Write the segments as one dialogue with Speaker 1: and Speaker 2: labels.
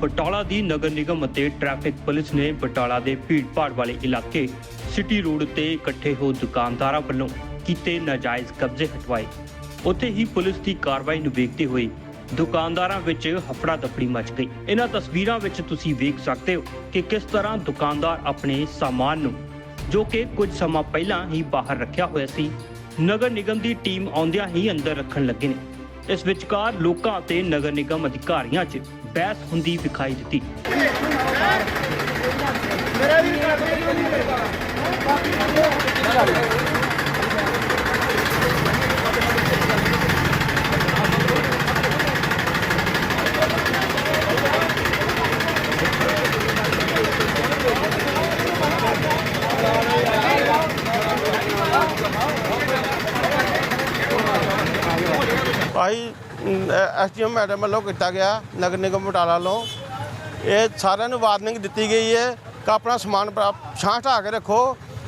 Speaker 1: ਬਟਾਲਾ ਦੀ ਨਗਰ ਨਿਗਮ ਅਤੇ traffic police ਨੇ ਬਟਾਲਾ ਦੇ ਭੀੜ-ਭਾੜ ਵਾਲੇ ਇਲਾਕੇ ਸਿਟੀ ਰੋਡ ਉੱਤੇ ਇਕੱਠੇ ਹੋ ਦੁਕਾਨਦਾਰਾਂ ਵੱਲੋਂ ਕੀਤੇ ਨਾਜਾਇਜ਼ ਕਬਜ਼ੇ ਹਟਵਾਏ। ਉੱਥੇ ਹੀ ਪੁਲਿਸ ਦੀ ਕਾਰਵਾਈ ਨੂੰ ਵੇਖਦੇ ਹੋਏ ਦੁਕਾਨਦਾਰਾਂ ਵਿੱਚ ਹਫੜਾ ਦਫੜੀ ਮਚ ਗਈ। ਇਹਨਾਂ ਤਸਵੀਰਾਂ ਵਿੱਚ ਤੁਸੀਂ ਵੇਖ ਸਕਦੇ ਹੋ ਕਿ ਕਿਸ ਤਰ੍ਹਾਂ ਦੁਕਾਨਦਾਰ ਆਪਣੇ ਸਾਮਾਨ ਨੂੰ, ਜੋ ਕਿ ਕੁਝ ਸਮਾਂ ਪਹਿਲਾਂ ਹੀ ਬਾਹਰ ਰੱਖਿਆ ਹੋਇਆ ਸੀ, ਨਗਰ ਨਿਗਮ ਦੀ ਟੀਮ ਆਉਂਦਿਆਂ ਹੀ ਅੰਦਰ ਰੱਖਣ ਲੱਗੇ ਨੇ। ਇਸ ਵਿਚਕਾਰ ਲੋਕਾਂ ਅਤੇ ਨਗਰ ਨਿਗਮ ਅਧਿਕਾਰੀਆਂ 'ਚ ਬਹਿਸ ਹੁੰਦੀ ਵਿਖਾਈ ਦਿੱਤੀ।
Speaker 2: ਭਾਈ ਐਸਡੀਐਮ ਮੈਡਮ ਵੱਲੋਂ ਕੀਤਾ ਗਿਆ ਨਗਰ ਨਿਗਮ ਬਟਾਲਾ ਵੱਲੋਂ। ਇਹ ਸਾਰਿਆਂ ਨੂੰ ਵਾਰਨਿੰਗ ਦਿੱਤੀ ਗਈ ਹੈ ਕਿ ਆਪਣਾ ਸਮਾਨ ਛਾਂ ਢਾ ਕੇ ਰੱਖੋ।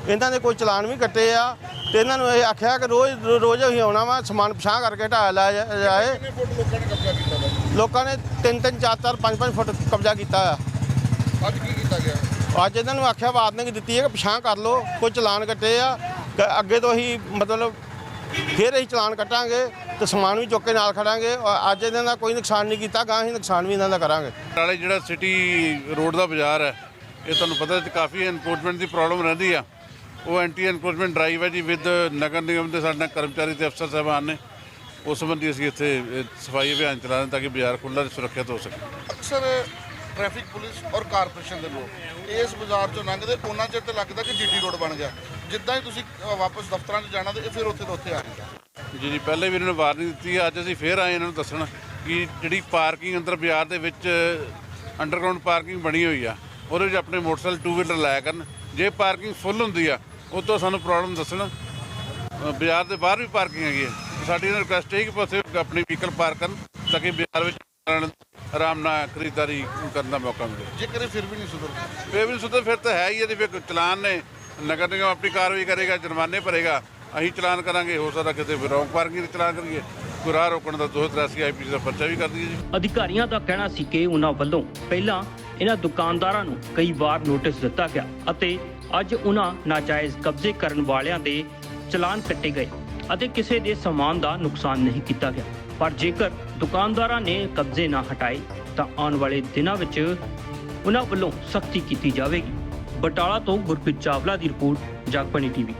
Speaker 2: ਇਹਨਾਂ ਦੇ ਕੋਈ ਚਲਾਨ ਵੀ ਕੱਟੇ ਆ ਤੇ ਇਹਨਾਂ ਨੂੰ ਇਹ ਆਖਿਆ ਕਿ ਰੋਜ਼ ਰੋਜ਼ ਹੀ ਆਉਣਾ ਵਾ ਸਮਾਨ ਪਛਾਂ ਕਰਕੇ ਢਾਇਆ ਲਾਇਆ ਜਾਏ ਲੋਕਾਂ ਨੇ 3 3 4 4 5 5 ਫੁੱਟ ਕਬਜ਼ਾ ਕੀਤਾ ਆ।
Speaker 3: ਅੱਜ ਕੀ ਕੀਤਾ ਗਿਆ?
Speaker 2: ਅੱਜ ਇਹਨਾਂ ਨੂੰ ਆਖਿਆ ਵਾਰਨਿੰਗ ਦਿੱਤੀ ਹੈ ਕਿ ਪਛਾਂ ਕਰ ਲਓ ਕੋਈ ਚਲਾਨ ਕੱਟੇ ਆ। ਅੱਗੇ ਤੋਂ ਹੀ ਮਤਲਬ ਫਿਰ ਅਸੀਂ ਚਲਾਨ ਕੱਟਾਂਗੇ ਤੇ ਸਮਾਨ ਵੀ ਚੁੱਕ ਕੇ ਨਾਲ ਖੜਾਂਗੇ ਔਰ ਅੱਜ ਇਹਨਾਂ ਦਾ ਕੋਈ ਨੁਕਸਾਨ ਨਹੀਂ ਕੀਤਾ ਗਾਂ ਹੀ ਨੁਕਸਾਨ ਵੀ ਇਹਨਾਂ ਦਾ ਕਰਾਂਗੇ।
Speaker 3: ਨਾਲੇ ਜਿਹੜਾ ਸਿਟੀ ਰੋਡ ਦਾ ਬਾਜ਼ਾਰ ਹੈ ਇਹ ਤੁਹਾਨੂੰ ਪਤਾ ਹੈ ਕਾਫੀ ਐਨਕੋਚਮੈਂਟ ਦੀ ਪ੍ਰੋਬਲਮ ਰਹਿੰਦੀ ਆ। ਉਹ ਐਂਟੀ ਐਨਕੋਚਮੈਂਟ ਡਰਾਈਵ ਹੈ ਜੀ ਵਿਦ ਨਗਰ ਨਿਗਮ ਦੇ ਸਾਡੇ ਨਾਲ ਕਰਮਚਾਰੀ ਤੇ ਅਫਸਰ ਸਾਹਿਬਾਨ ਨੇ। ਉਸ ਸੰਬੰਧੀ ਅਸੀਂ ਇੱਥੇ ਸਫ਼ਾਈ ਅਭਿਆਨ ਚਲਾ ਰਹੇ ਤਾਂ ਕਿ ਬਾਜ਼ਾਰ ਖੁੱਲ੍ਹਾ ਤੇ ਸੁਰੱਖਿਅਤ ਹੋ ਸਕੇ।
Speaker 4: ਅਕਸਰ ਟ੍ਰੈਫਿਕ ਪੁਲਿਸ ਔਰ ਕਾਰਪੋਰੇਸ਼ਨ ਦੇ ਲੋਕ ਇਸ ਬਾਜ਼ਾਰ ਚੋਂ ਲੰਘਦੇ ਉਹਨਾਂ ਚਿਰ ਤੇ ਲੱਗਦਾ ਕਿ ਜੀਟੀ ਰੋਡ ਬਣ ਗਿਆ। ਜਿੱਦਾਂ ਹੀ ਤੁਸੀਂ ਅ, ਵਾਪਸ ਦਫ਼ਤਰਾਂ 'ਚ ਜਾਣਾ ਤੇ ਇਹ ਫਿਰ ਉੱਥੇ ਤੋਂ ਉੱਥੇ ਆ ਜਾਂਦਾ
Speaker 3: ਜੀ ਜੀ ਪਹਿਲੇ ਵੀ ਇਹਨਾਂ ਨੂੰ ਵਾਰਨਿੰਗ ਦਿੱਤੀ ਹੈ ਅੱਜ ਅਸੀਂ ਫੇਰ ਆਏ ਇਹਨਾਂ ਨੂੰ ਦੱਸਣ ਕਿ ਜਿਹੜੀ ਪਾਰਕਿੰਗ ਅੰਦਰ ਬਾਜ਼ਾਰ ਦੇ ਵਿੱਚ ਅੰਡਰਗਰਾਉਂਡ ਪਾਰਕਿੰਗ ਬਣੀ ਹੋਈ ਆ ਉਹਦੇ ਵਿੱਚ ਆਪਣੇ ਮੋਟਰਸਾਈਕਲ ਟੂ ਵੀਲਰ ਲਾਇਆ ਕਰਨ। ਜੇ ਪਾਰਕਿੰਗ ਫੁੱਲ ਹੁੰਦੀ ਆ ਉਹ ਤੋਂ ਸਾਨੂੰ ਪ੍ਰੋਬਲਮ ਦੱਸਣ। ਅ, ਬਾਜ਼ਾਰ ਦੇ ਬਾਹਰ ਵੀ ਪਾਰਕਿੰਗ ਹੈਗੀ ਹੈ ਸਾਡੀ ਇਹਨਾਂ ਰਿਕੁਐਸਟ ਹੈ ਕਿ ਪਾਸੇ ਆਪਣੀ ਵਹੀਕਲ ਪਾਰਕ ਕਰਨ ਤਾਂ ਕਿ ਬਾਜ਼ਾਰ ਵਿੱਚ ਆਰਾਮ ਨਾਲ ਖਰੀਦਦਾਰੀ ਕਰਨ ਦਾ ਮੌਕਾ ਮਿਲੇ।
Speaker 4: ਜੇਕਰ ਇਹ ਫਿਰ ਵੀ ਨਹੀਂ ਸੁਧਰਦਾ।
Speaker 3: ਫੇਰ ਵੀ ਸੁਧਰ ਫਿਰ ਤਾਂ ਹੈ ਹੀ ਇਹਦੇ ਫਿਰ ਚਲਾਨ ਨੇ ਨਗਰ ਨਿਗਮ ਆਪਣੀ ਕਾਰਵਾਈ ਕਰੇਗਾ, ਜੁਰਮਾਨੇ ਭਰੇਗਾ। ਅਸੀਂ ਚਲਾਨ ਕਰਾਂਗੇ, ਹੋ ਸਕਦਾ ਕਿਤੇ ਰੌਂਗ ਪਾਰਕਿੰਗ ਦੇ ਚਲਾਨ ਕਰੀਏ। ਕੋਈ ਰਾਹ ਰੋਕਣ ਦਾ 283 ਆਈਪੀਸੀ ਦਾ ਪਰਚਾ ਵੀ ਕਰ ਦਈਏ ਜੀ।
Speaker 1: ਅਧਿਕਾਰੀਆਂ ਦਾ ਕਹਿਣਾ ਸੀ ਕਿ ਉਹਨਾਂ ਵੱਲੋਂ ਪਹਿਲਾਂ ਇਹਨਾਂ ਦੁਕਾਨਦਾਰਾਂ ਨੂੰ ਕਈ ਵਾਰ ਨੋਟਿਸ ਦਿੱਤਾ ਗਿਆ ਅਤੇ ਅੱਜ ਉਹਨਾਂ ਨਾਜਾਇਜ਼ ਕਬਜ਼ੇ ਕਰਨ ਵਾਲਿਆਂ ਦੇ ਚਲਾਨ ਕੱਟੇ ਗਏ ਅਤੇ ਕਿਸੇ ਦੇ ਸਮਾਨ ਦਾ ਨੁਕਸਾਨ ਨਹੀਂ ਕੀਤਾ ਗਿਆ। ਪਰ ਜੇਕਰ ਦੁਕਾਨਦਾਰਾਂ ਨੇ ਕਬਜ਼ੇ ਨਾ ਹਟਾਏ, ਤਾਂ ਆਉਣ ਵਾਲੇ ਦਿਨਾਂ ਵਿੱਚ ਉਹਨਾਂ ਵੱਲੋਂ ਸਖਤੀ ਕੀਤੀ ਜਾਵੇਗੀ। ਬਟਾਲਾ ਤੋਂ ਗੁਰਪ੍ਰੀਤ ਚਾਵਲਾ ਦੀ ਰਿਪੋਰਟ ਜਗਬਾਣੀ ਟੀਵੀ।